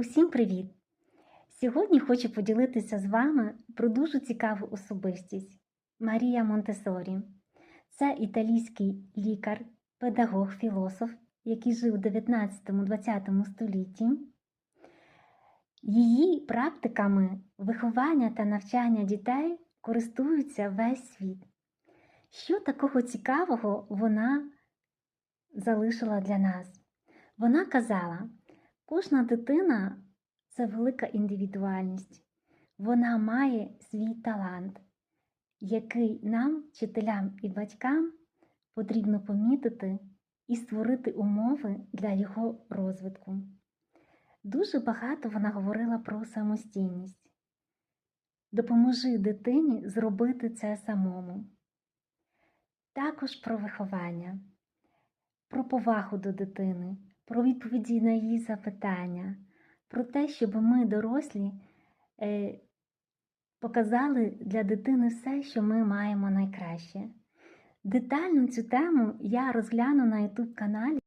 Усім привіт! Сьогодні хочу поділитися з вами про дуже цікаву особистість Марія Монтесорі. Це італійський лікар, педагог, філософ, який жив у 19-20 столітті. Її практиками виховання та навчання дітей користується весь світ. Що такого цікавого вона залишила для нас? Вона казала, кожна дитина це велика індивідуальність. Вона має свій талант, який нам, вчителям і батькам, потрібно помітити і створити умови для його розвитку. Дуже багато вона говорила про самостійність. Допоможи дитині зробити це самому. Також про виховання, про повагу до дитини, про відповіді на її запитання, про те, щоб ми, дорослі, е, показали для дитини все, що ми маємо найкраще. Детально цю тему я розгляну на YouTube каналі.